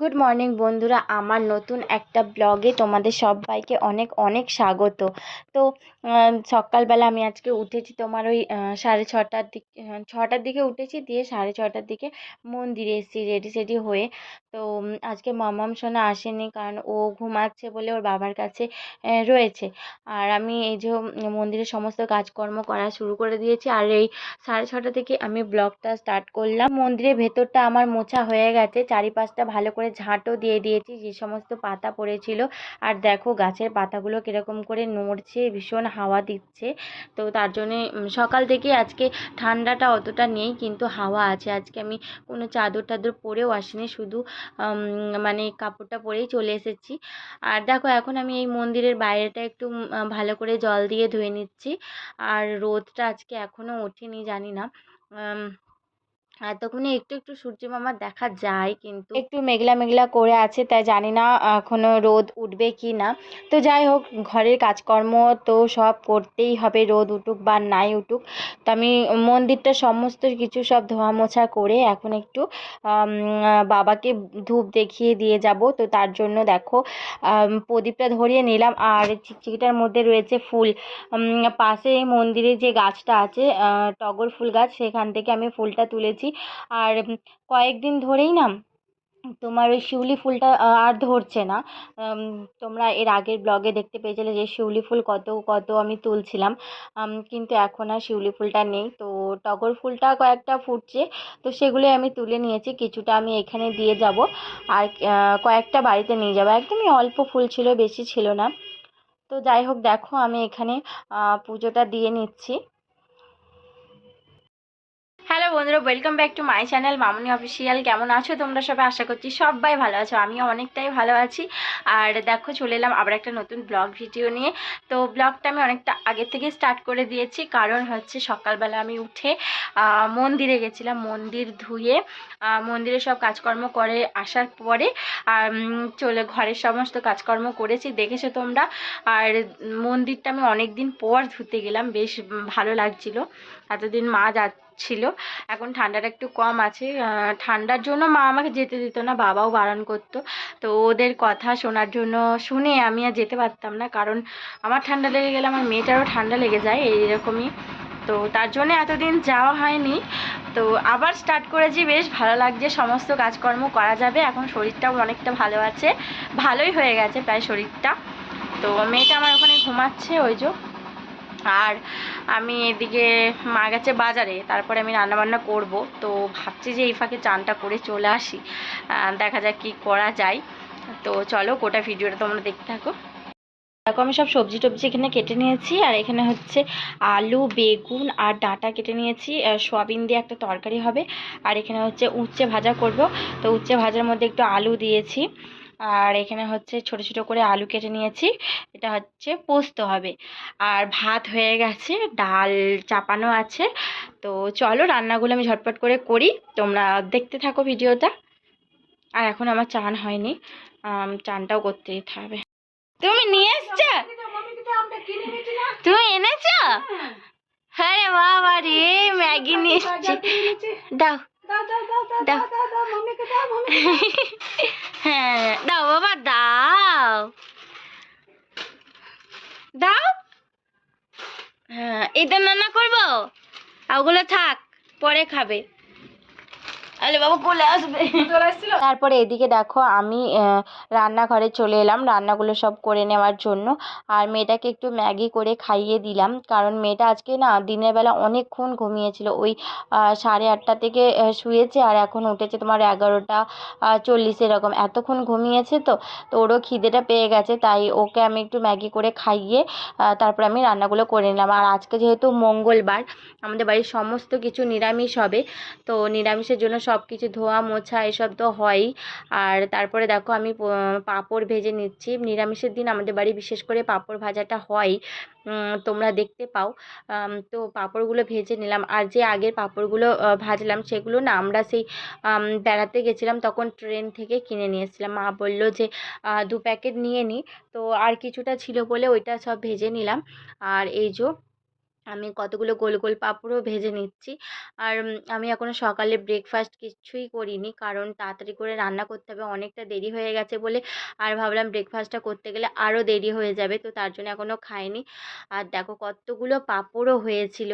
Good morning বন্ধুরা। আমার নতুন একটা ব্লগে তোমাদের সবাইকে অনেক অনেক স্বাগত। তো সকালবেলা আমি আজকে উঠেছি তোমার ওই সাড়ে ছটার দিক ছটার দিকে উঠেছি, দিয়ে সাড়ে ছটার দিকে মন্দিরে এসেছি রেডি সেডি হয়ে। তো আজকে মামাম সোনা আসেনি কারণ ও ঘুমাচ্ছে বলে ওর বাবার কাছে রয়েছে। আর আমি এই যে মন্দিরের সমস্ত কাজকর্ম করা শুরু করে দিয়েছি। আর এই সাড়ে ছটা থেকে আমি ব্লগটা স্টার্ট করলাম। মন্দিরের ভেতরটা আমার মোছা হয়ে গেছে। চারিপাশটা ভালো করে ঝাঁটও দিয়ে দিয়েছি। যে সমস্ত পাতা পড়েছিল। আর দেখো, গাছের পাতাগুলো কীরকম করে নড়ছে, ভীষণ হাওয়া দিচ্ছে। তো তার জন্যে সকাল থেকে আজকে ঠান্ডাটা অতটা নেই, কিন্তু হাওয়া আছে। আজকে আমি কোনো চাদর টাদর পরেও আসিনি। শুধু মানে কাপড়টা পরেই চলে এসেছি। আর দেখো, এখন আমি এই মন্দিরের বাইরেটা একটু ভালো করে জল দিয়ে ধুয়ে নিচ্ছি। আর রোদটা আজকে এখনও ওঠেনি, জানি না। এতক্ষণে একটু একটু সূর্য মামা দেখা যায় কিন্তু একটু মেঘলা মেঘলা করে আছে, তাই জানি না এখনও রোদ উঠবে কি না। তো যাই হোক, ঘরের কাজকর্ম তো সব করতেই হবে, রোদ উঠুক বা নাই উঠুক। তো আমি মন্দিরটা সমস্ত কিছু সব ধোয়া মোছা করে এখন একটু বাবাকে ধূপ দেখিয়ে দিয়ে যাব। তো তার জন্য দেখো প্রদীপটা ধরিয়ে নিলাম। আর চিকচিকিটার মধ্যে রয়েছে ফুল। পাশে মন্দিরে যে গাছটা আছে টগর ফুল গাছ, সেখান থেকে আমি ফুলটা তুলেছি। আর কয়েকদিন ধরেই না তোমার ওই শিউলি ফুলটা আর ধরছে না। তোমরা এর আগের ব্লগে দেখতে পেয়েছিলে যে শিউলি ফুল কত কত আমি তুলছিলাম। কিন্তু এখন আর শিউলি ফুলটা নেই। তো টগর ফুলটা কয়েকটা ফুটছে, তো সেগুলোই আমি তুলে নিয়েছি। কিছুটা আমি এখানে দিয়ে যাব। আর কয়েকটা বাড়িতে নিয়ে যাব। একদমই অল্প ফুল ছিল, বেশি ছিল না। তো যাই হোক, দেখো আমি এখানে পুজোটা দিয়ে নিচ্ছি। হ্যালো বন্ধুরা welcome back to my channel Mamoni official কেমন আছো তোমরা সবাই? আশা করছি সবাই ভালো আছো, আমিও অনেকটাই ভালো আছি। আর দেখো, চলে এলাম আবার একটা নতুন ব্লগ ভিডিও নিয়ে। তো ব্লগটা আমি অনেকটা আগে থেকে স্টার্ট করে দিয়েছি, কারণ হচ্ছে সকালবেলা আমি উঠে মন্দিরে গেছিলাম, মন্দির ধুয়ে। মন্দিরে সব কাজকর্ম করে আসার পরে, আর চলে ঘরের সমস্ত কাজকর্ম করেছি, দেখেছ তোমরা? আর, মন্দিরটা আমি অনেক দিন পর ধুতে গেলাম, বেশ ভালো লাগছিল। এতদিন মা যাচ্ছিল এখন ঠান্ডাটা একটু কম আছে। ঠান্ডার জন্য মা আমাকে যেতে দিত না, বাবাও বারণ করতো। তো ওদের কথা শোনার জন্য শুনে আমি আর যেতে পারতাম না, কারণ আমার ঠান্ডা লেগে গেলে আমার মেয়েটারও ঠান্ডা লেগে যায়, এইরকমই। তো তার জন্য এতদিন যাওয়া হয়নি। তো আবার স্টার্ট করেছি, বেশ ভালো লাগছে, সমস্ত কাজকর্ম করা যাবে। এখন শরীরটাও অনেকটা ভালো আছে, ভালোই হয়ে গেছে প্রায় শরীরটা। তো মেয়েটা আমার ওখানে ঘুমাচ্ছে, ওই যে। আর আমি এদিকে মা গেছে বাজারে, তারপরে আমি রান্নাবান্না করব। তো ভাবছি যে এই ফাঁকে চানটা করে চলে আসি। দেখা যাক কী করা যায়। তো চলো গোটা ভিডিওটা তোমরা দেখতে থাকো। দেখো, আমি সব সবজি টবজি এখানে কেটে নিয়েছি। আর এখানে হচ্ছে আলু, বেগুন আর ডাঁটা কেটে নিয়েছি। সয়াবিন দিয়ে একটা তরকারি হবে। আর এখানে হচ্ছে উচ্ছে ভাজা করব। তো উচ্ছে ভাজার মধ্যে একটু আলু দিয়েছি। আর এখানে হচ্ছে ছোট ছোট করে আলু কেটে নিয়েছি। এটা হচ্ছে পোস্ত হবে। আর ভাত হয়ে গেছে, ডাল চাপানো আছে। তো চলো রান্নাগুলো আমি ঝটপট করে করি। তোমরা দেখতে থাকো ভিডিওটা। আর এখন আমার চান হয়নি। চানটাও করতে দিতে হবে। তুমি নিয়ে এসছো? তুমি এনেছো? হ্যাঁ বাবা, রে ম্যাগি নিয়ে এসছি। দাও। দাও হ্যাঁ দাও বাবা দাও। দাও। হ্যাঁ এটা নানা করব? ওগুলো থাক পরে খাবে। আরে বাবা বলে আসবে। তারপরে এদিকে দেখো আমি রান্নাঘরে চলে এলাম রান্নাগুলো সব করে নেওয়ার জন্য। আর মেয়েটাকে একটু ম্যাগি করে খাইয়ে দিলাম। কারণ মেয়েটা আজকে না দিনের বেলা অনেকক্ষণ ঘুমিয়েছিল। ওই সাড়ে আটটা থেকে শুয়েছে আর এখন উঠেছে তোমার এগারোটা চল্লিশ এরকম। এতক্ষণ ঘুমিয়েছে তো তো ওরও খিদেটা পেয়ে গেছে। তাই ওকে আমি একটু ম্যাগি করে খাইয়ে তারপরে আমি রান্নাগুলো করে নিলাম। আর আজকে যেহেতু মঙ্গলবার আমাদের বাড়ির সমস্ত কিছু নিরামিষ হবে। তো নিরামিষের জন্য সব কিছু ধোয়া, মোছা এসব তো হয়ই। আর তারপরে দেখো আমি পাঁপড় ভেজে নিচ্ছি। নিরামিষের দিন আমাদের বাড়ি বিশেষ করে পাঁপড় ভাজাটা হয় তোমরা দেখতে পাও। তো পাঁপড়গুলো ভেজে নিলাম। আর যে আগের পাঁপড়গুলো ভাজলাম সেগুলো না আমরা সেই বেড়াতে গেছিলাম তখন ট্রেন থেকে কিনে নিয়ে এসেছিলাম। মা বলল যে দু প্যাকেট নিয়ে নিই তো আর কিছুটা ছিল বলে ওইটা সব ভেজে নিলাম। আর এই যে আমি কতগুলো গোল গোল পাঁপড়ও ভেজে নিচ্ছি। আর আমি এখনও সকালে ব্রেকফাস্ট কিচ্ছুই করিনি, কারণ তাড়াতাড়ি করে রান্না করতে হবে, অনেকটা দেরি হয়ে গেছে বলে আর ভাবলাম ব্রেকফাস্টটা করতে গেলে আরও দেরি হয়ে যাবে, তো তার জন্য এখনও খাইনি। আর দেখো কতগুলো পাঁপড়ও হয়েছিল।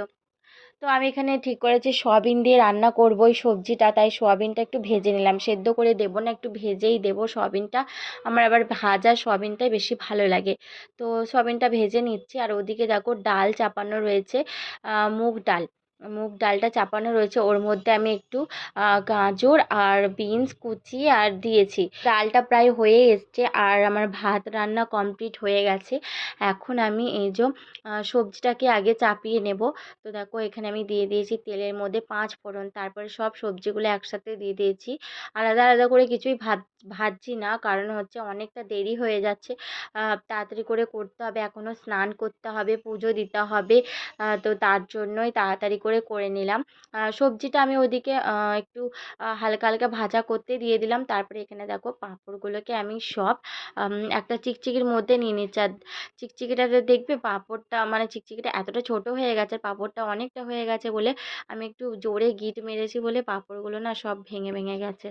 তো আমি এখানে ঠিক করেছি, সোয়াবিন দিয়ে রান্না করব ওই সবজিটা, তাই সোয়াবিনটা একটু ভেজে নিলাম। সেদ্ধ করে দেব না, একটু ভেজেই দেব সোয়াবিনটা। আমার আবার ভাজা সোয়াবিনটাই বেশি ভালো লাগে। তো সোয়াবিনটা ভেজে নিচ্ছি, আর ওদিকে দেখো ডাল চাপানো রয়েছে মুগ ডাল। মুগ ডালটা চাপানো রয়েছে, ওর মধ্যে আমি একটু গাজর আর বিনস কুচি আর দিয়েছি। ডালটা প্রায় হয়ে এসছে আর আমার ভাত রান্না কমপ্লিট হয়ে গেছে। এখন আমি এই যে সবজিটাকে আগে চাপিয়ে নেব। তো দেখো, এখানে আমি দিয়ে দিয়েছি তেলের মধ্যে পাঁচ ফোড়ন, তারপরে সব সবজিগুলো একসাথে দিয়ে দিয়েছি। আলাদা আলাদা করে কিছুই ভাত, ভাজছি না, কারণ হচ্ছে অনেকটা দেরি হয়ে যাচ্ছে। তাড়াতাড়ি করে করতে হবে এখনও স্নান করতে হবে, পুজো দিতে হবে তো তার জন্যই তাড়াতাড়ি করে করে নিলাম। সবজিটা আমি ওদিকে একটু হালকা হালকা ভাজা করতে দিয়ে দিলাম। তারপরে এখানে দেখো পাঁপড়গুলোকে আমি সব একটা চিকচিকির মধ্যে নিয়ে নিচ্ছি। আর চিকচিকিটাতে দেখবে পাঁপড়টা মানে চিকচিকিটা এতটা ছোট হয়ে গেছে, পাঁপড়টা অনেকটা হয়ে গেছে বলে আমি একটু জোরে গিঁট মেরেছি বলে পাঁপড়গুলো না সব ভেঙে ভেঙে গেছে।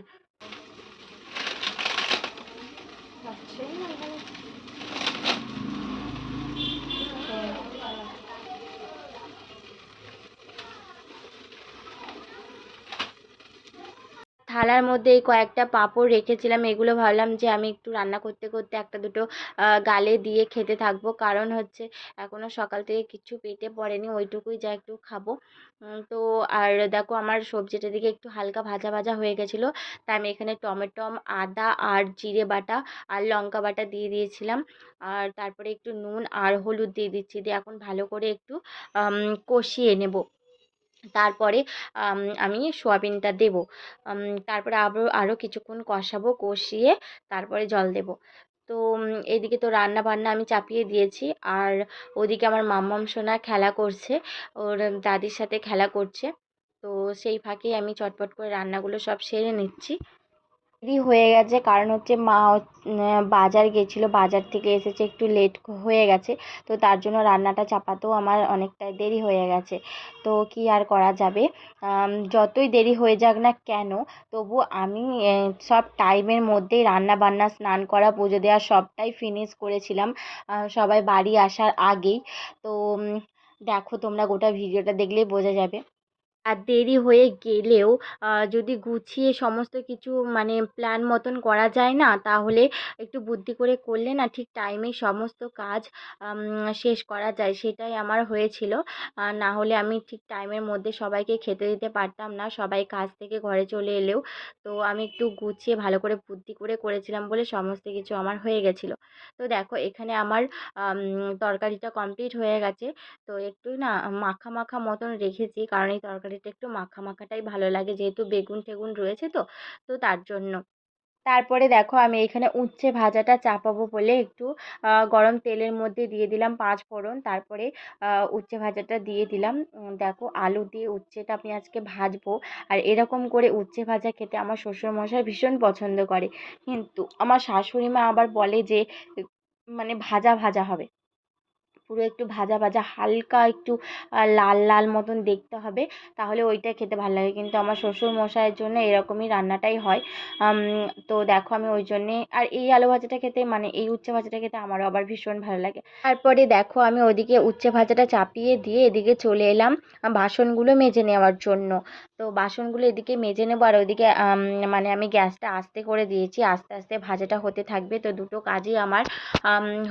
থালার মধ্যে এই কয়েকটা পাঁপড় রেখেছিলাম। এগুলো ভাবলাম যে আমি একটু রান্না করতে করতে একটা দুটো গালে দিয়ে খেতে থাকব। কারণ হচ্ছে এখনও সকাল থেকে কিচ্ছু পেটে পড়েনি, ওইটুকুই যা একটু খাব। তো আর দেখো আমার সবজিটা দিকে একটু হালকা ভাজা ভাজা হয়ে গেছিল। তাই আমি এখানে টমেটো আদা আর জিরে বাটা আর লঙ্কা বাটা দিয়ে দিয়েছিলাম। আর তারপরে একটু নুন আর হলুদ দিয়ে দিচ্ছি। দিয়ে এখন ভালো করে একটু কষিয়ে নেব। তারপরে, আমি সোয়াবিনটা দেবো। তারপরে আবারও আরও কিছুক্ষণ কষাবো, কষিয়ে তারপরে জল দেবো। তো এদিকে তো রান্না বান্না আমি চাপিয়ে দিয়েছি। আর ওদিকে আমার মাম্মাম সোনা খেলা করছে। ওর দাদির সাথে খেলা করছে। তো সেই ফাঁকেই আমি চটপট করে রান্নাগুলো সব সেরে নিচ্ছি। দেরি হয়ে গেছে। কারণ হচ্ছে মা বাজার গেছিল। বাজার থেকে এসেছে, একটু লেট হয়ে গেছে। তো তার জন্য রান্নাটা চাপাতেও আমার অনেকটাই দেরি হয়ে গেছে। তো কী আর করা যাবে? যতই দেরি হয়ে যাক না কেন, তবু আমি সব টাইমের মধ্যেই রান্না বান্না স্নান করা, পুজো দেওয়া সবটাই ফিনিশ করেছিলাম সবাই বাড়ি আসার আগেই। তো দেখো তোমরা গোটা ভিডিওটা দেখলেই বোঝা যাবে। আর দেরি হয়ে গেলেও যদি গুছিয়ে সমস্ত কিছু মানে প্ল্যান মতন করা যায় না, তাহলে একটু বুদ্ধি করে করলে না ঠিক টাইমে সমস্ত কাজ শেষ করা যায়। সেটাই আমার হয়েছিল। না হলে আমি ঠিক টাইমের মধ্যে সবাইকে খেতে দিতে পারতাম না। সবাই কাজ থেকে ঘরে চলে এলেও। তো আমি একটু গুছিয়ে ভালো করে বুদ্ধি করে করেছিলাম বলে সমস্ত কিছু আমার হয়ে গেছিল। তো দেখো, এখানে আমার তরকারিটা কমপ্লিট হয়ে গেছে। তো একটু না মাখা মাখা মতন রেখেছি। কারণ এই তরকারি তরকারিটা একটু মাখা মাখাটাই ভালো লাগে যেহেতু বেগুন টেগুন রয়েছে তো তো তার জন্য। তারপরে দেখো আমি এখানে উচ্ছে ভাজাটা চাপাবো বলে একটু গরম তেলের মধ্যে দিয়ে দিলাম পাঁচ ফোড়ন। তারপরে উচ্ছে ভাজাটা দিয়ে দিলাম। দেখো আলু দিয়ে উচ্ছেটা আমি আজকে ভাজবো। আর এরকম করে উচ্ছে ভাজা খেতে আমার শ্বশুরমশাই ভীষণ পছন্দ করে। কিন্তু আমার শাশুড়ি মা আবার বলে যে মানে ভাজা ভাজা হবে। পুরো একটু ভাজা ভাজা, হালকা একটু লাল লাল মতন দেখতে হবে। তাহলে ওইটা খেতে ভালো লাগে। কিন্তু আমার শ্বশুর মশাইয়ের জন্য এরকমই রান্নাটাই হয়। তো দেখো আমি ওই জন্যে আর এই আলু ভাজাটা খেতে মানে এই উচ্ছে ভাজাটা খেতে আমারও আবার ভীষণ ভালো লাগে। তারপরে দেখো আমি ওইদিকে উচ্ছে ভাজাটা চাপিয়ে দিয়ে এদিকে চলে এলাম বাসনগুলো মেজে নেওয়ার জন্য। তো বাসনগুলো এদিকে মেজে নেব আর ওইদিকে মানে আমি গ্যাসটা আস্তে করে দিয়েছি, আস্তে আস্তে ভাজাটা হতে থাকবে। তো দুটো কাজই আমার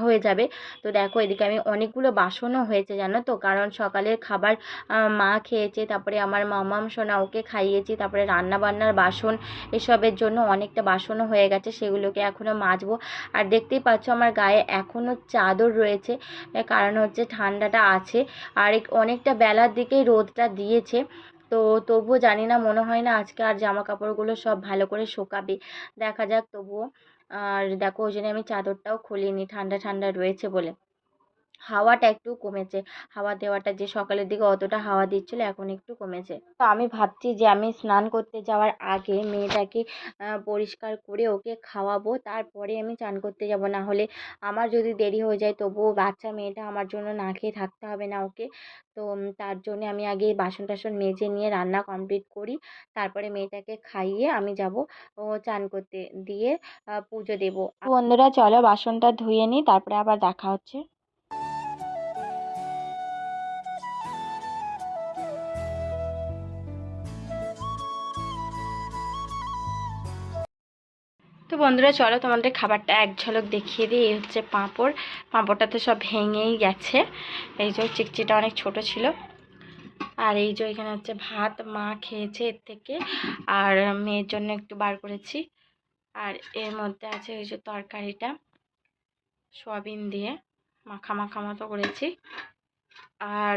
হয়ে যাবে। তো দেখো এদিকে আমি অনেকগুলো বাসনও হয়েছে জানো তো? কারণ সকালের খাবার মা খেয়েছে, তারপরে আমার মামাম সোনা ওকে খাইয়েছি, তারপরে রান্না বান্নার বাসন এসবের জন্য অনেকটা বাসনও হয়ে গেছে, সেগুলোকে এখনও মাজবো। আর দেখতেই পাচ্ছ আমার গায়ে এখনও চাদর রয়েছে কারণ হচ্ছে ঠান্ডাটা আছে। আর অনেকটা বেলার দিকেই রোদটা দিয়েছে। তো তবুও জানি না, মনে হয় না আজকে আর জামা কাপড়গুলো সব ভালো করে শোকাবে। দেখা যাক তবুও। আর দেখো ওই জন্য আমি চাদরটাও খুলিনি, ঠান্ডা ঠান্ডা রয়েছে বলে। হাওয়াটা একটু কমেছে। হাওয়া দেওয়াটা যে সকালের দিকে অতটা হাওয়া দিচ্ছিল, এখন একটু কমেছে। তো আমি ভাবছি যে আমি স্নান করতে যাওয়ার আগে মেয়েটাকে পরিষ্কার করে ওকে খাওয়াবো। তারপরে আমি চান করতে যাব। না হলে আমার যদি দেরি হয়ে যায়, তবুও বাচ্চা মেয়েটা আমার জন্য না খেয়ে থাকতে হবে না ওকে। তো তার জন্যে আমি আগে বাসন টাসন মেজে নিয়ে রান্না কমপ্লিট করি। তারপরে মেয়েটাকে খাইয়ে আমি যাব, ও চান করতে দিয়ে পুজো দেবো। বন্ধুরা, চলো বাসনটা ধুয়ে নিই, তারপরে আবার দেখা হচ্ছে। তো বন্ধুরা, চলো তোমাদের খাবারটা এক ঝলক দেখিয়ে দিই। এই হচ্ছে পাঁপড়। পাঁপড়টা তো সব ভেঙেই গেছে। এই যে চিকচিটা অনেক ছোট ছিল। আর এই যে এখানে হচ্ছে ভাত মা খেয়েছে এর থেকে। আর মেয়ের জন্য একটু বার করেছি। আর এর মধ্যে আছে এই যে তরকারিটা। সোয়াবিন দিয়ে মাখা মাখা মতো করেছি। আর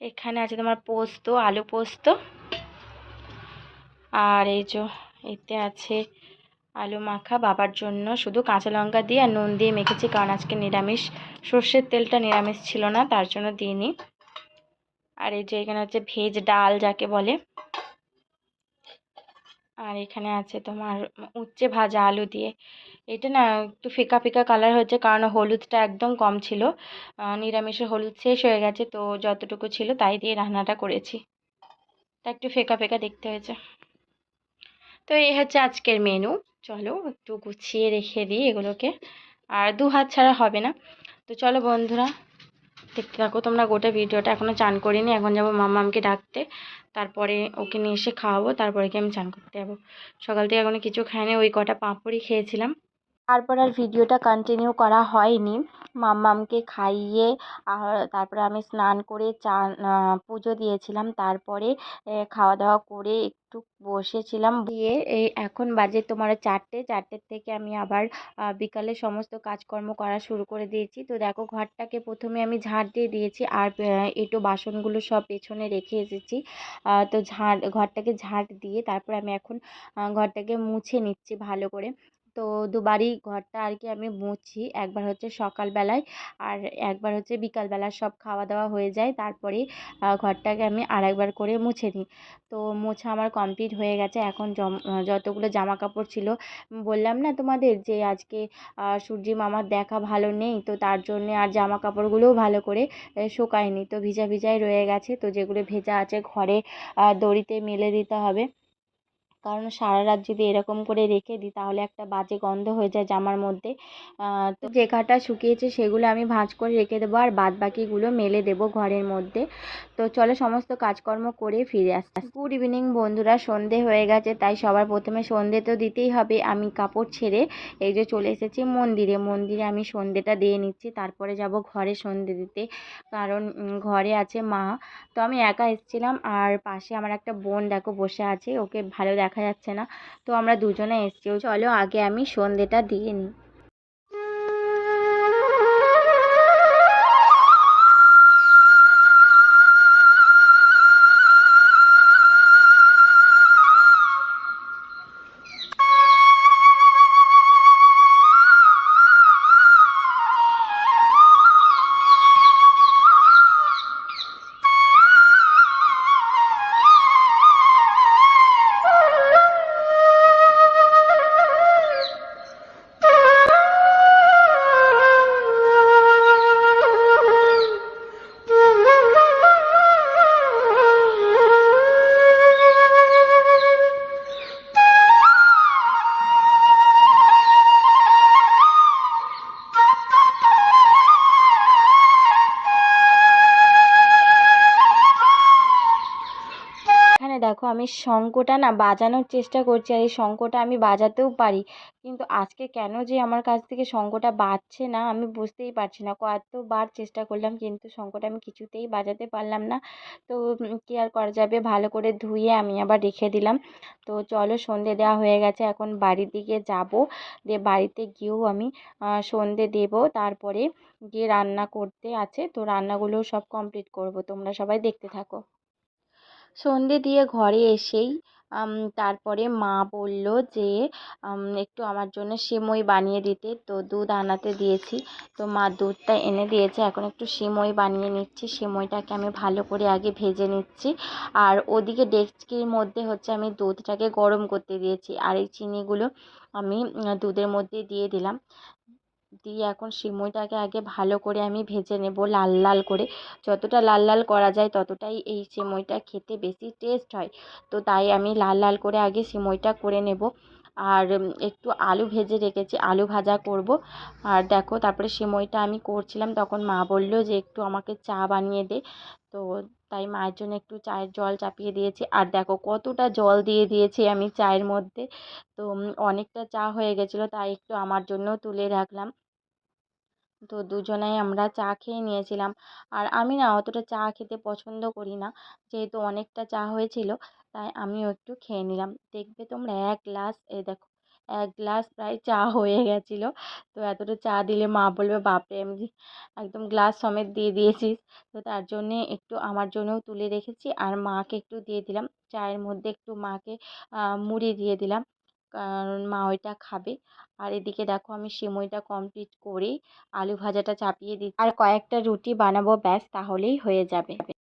এখানে আছে তোমার পোস্ত, আলু পোস্ত। আর এই যে এতে আছে আলু মাখা বাবার জন্য। শুধু কাঁচা লঙ্কা দিয়ে আর নুন দিয়ে মেখেছি, কারণ আজকে নিরামিষ। সর্ষের তেলটা নিরামিষ ছিল না, তার জন্য দিইনি। আর এই যে এখানে হচ্ছে ভেজ ডাল যাকে বলে। আর এখানে আছে তোমার উচ্ছে ভাজা আলু দিয়ে। এটা না একটু ফিকা ফিকা কালার হয়েছে, কারণ হলুদটা একদম কম ছিল। নিরামিষে হলুদ শেষ হয়ে গেছে, তো যতটুকু ছিল তাই দিয়ে রান্নাটা করেছি। তা একটু ফেকা ফেকা দেখতে হয়েছে। তো এই হচ্ছে আজকের মেনু চলো একটু গুছিয়ে রেখে দিই এগুলোকে। আর দু হাত ছাড়া হবে না। তো চলো বন্ধুরা, দেখতে থাকো তোমরা গোটা ভিডিওটা। এখনও চান করিনি, এখন যাব মামামকে ডাকতে। তারপরে ওকে নিয়ে এসে খাওয়াবো, তারপরে কি আমি চান করতে যাব। সকাল থেকে এখনও কিছু খাইনি, ওই কটা পাঁপড়ই খেয়েছিলাম। তারপর আর ভিডিওটা কন্টিনিউ করা হয়নি। মাম্মামকে খাইয়ে, আর তারপরে আমি স্নান করে চান পুজো দিয়েছিলাম। তারপরে খাওয়া দাওয়া করে একটু বসেছিলাম। দিয়ে, এই এখন বাজে তোমার চারটে। চারটের থেকে আমি আবার বিকালে সমস্ত কাজকর্ম করা শুরু করে দিয়েছি। তো দেখো, ঘরটাকে প্রথমে আমি ঝাঁট দিয়ে দিয়েছি, আর এঁটো বাসনগুলো সব পেছনে রেখে এসেছি। তো ঝাঁট, ঘরটাকে ঝাঁট দিয়ে তারপর আমি এখন ঘরটাকে মুছে নিচ্ছি ভালো করে। তো দুবারই ঘরটা আর কি আমি মুছি। একবার হচ্ছে সকালবেলায় আর একবার হচ্ছে বিকালবেলা সব খাওয়া দাওয়া হয়ে যায়। তারপরে ঘরটাকে আমি আর একবার করে মুছে নিই। তো মোছা আমার কমপ্লিট হয়ে গেছে। এখন যতগুলো জামা কাপড় ছিল, বললাম না তোমাদের যে আজকে সূর্যি মামার দেখা ভালো নেই, তো তার জন্যে আর জামা কাপড়গুলোও ভালো করে শুকায়নি। তো ভিজা ভিজাই রয়ে গেছে। তো যেগুলো ভেজা আছে, ঘরে দড়িতে মেলে দিতে হবে। কারণ সারা রাত যদি এরকম করে রেখে দিই, তাহলে একটা বাজে গন্ধ হয়ে যায় জামার মধ্যে। তো যে কাটা শুকিয়েছে সেগুলো আমি ভাঁজ করে রেখে দেবো আর বাদ বাকিগুলো মেলে দেবো ঘরের মধ্যে। তো চলো সমস্ত কাজকর্ম করে ফিরে আসতে গুড ইভিনিং বন্ধুরা, সন্ধে হয়ে গেছে, তাই সবার প্রথমে সন্ধে তো দিতেই হবে। আমি কাপড় ছেড়ে এই যে চলে এসেছি মন্দিরে। মন্দিরে আমি সন্ধেটা দিয়ে নিচ্ছি, তারপরে যাব ঘরে সন্ধে দিতে, কারণ ঘরে আছে মা। তো আমি একা এসেছিলাম, আর পাশে আমার একটা বোন দেখো বসে আছে, ওকে ভালো দেখা দেখা যাচ্ছে না। তো আমরা দুজনে এসছি। চলো আগে আমি সন্ধেটা দিয়ে নিই। দেখো আমি শঙ্খটা না বাজানোর চেষ্টা করছি আর এই শঙ্খটা আমি বাজাতেও পারি। কিন্তু আজকে কেন যে আমার কাছ থেকে শঙ্খটা বাজছে না আমি বুঝতেই পারছি না। কতবার চেষ্টা করলাম কিন্তু শঙ্খটা আমি কিছুতেই বাজাতে পারলাম না। তো কী আর করা যাবে? ভালো করে ধুয়ে আমি আবার রেখে দিলাম। তো চলো সন্ধে দেওয়া হয়ে গেছে, এখন বাড়ির দিকে যাব। দিয়ে বাড়িতে গিয়েও আমি সন্ধে দেব। তারপরে গিয়ে রান্না করতে আছে। তো রান্নাগুলোও সব কমপ্লিট করব। তোমরা সবাই দেখতে থাকো। সন্ধে দিয়ে ঘরে এসেই তারপরে মা বলল যে একটু আমার জন্য সিমই বানিয়ে দিতে। তো দুধ আনাতে দিয়েছি। তো মা দুধটা এনে দিয়েছে। এখন একটু সিমই বানিয়ে নিচ্ছি। সিমইটাকে আমি ভালো করে আগে ভেজে নিচ্ছি। আর ওদিকে ডেকচির মধ্যে হচ্ছে আমি দুধটাকে গরম করতে দিয়েছি। আর এই চিনিগুলো আমি দুধের মধ্যে দিয়ে দিলাম। দিয়ে এখন সিমইটাকে আগে ভালো করে আমি ভেজে নেব লাল লাল করে। যতটা লাল লাল করা যায় ততটাই এই সিমইটা খেতে বেশি টেস্ট হয়। তো তাই আমি লাল লাল করে আগে সিমইটা করে নেব। আর একটু আলু ভেজে রেখেছি, আলু ভাজা করব। আর দেখো তারপরে সিমইটা আমি করছিলাম, তখন মা বলল যে একটু আমাকে চা বানিয়ে দে। তো তাই মায়ের জন্য একটু চায়ের জল চাপিয়ে দিয়েছি। আর দেখো কতটা জল দিয়ে দিয়েছি আমি চায়ের মধ্যে। তো অনেকটা চা হয়ে গেছিল, তাই একটু আমার জন্যও তুলে রাখলাম। তো দুজনাই আমরা চা খেয়ে নিয়েছিলাম। আর আমি না অতটা চা খেতে পছন্দ করি না, যেহেতু অনেকটা চা হয়েছিল, তাই আমিও একটু খেয়ে নিলাম। দেখবে তোমরা এক গ্লাস এই দেখো এক গ্লাস প্রায় চা হয়ে গেছিল। তো এতটা চা দিলে মা বলবে, বাপরে, আমি একদম গ্লাস সমেত দিয়ে দিয়েছিস। তো তার জন্যে একটু আমার জন্যও তুলে রেখেছি আর মাকে একটু দিয়ে দিলাম। চায়ের মধ্যে একটু মাকে মুড়ি দিয়ে দিলাম। কারণ মা ওইটা খাবে। আর এদিকে দেখো আমি সিমইটা কমপ্লিট করেই আলু ভাজাটা চাপিয়ে দিচ্ছি। আর কয়েকটা রুটি বানাবো, ব্যাস, তাহলেই হয়ে যাবে।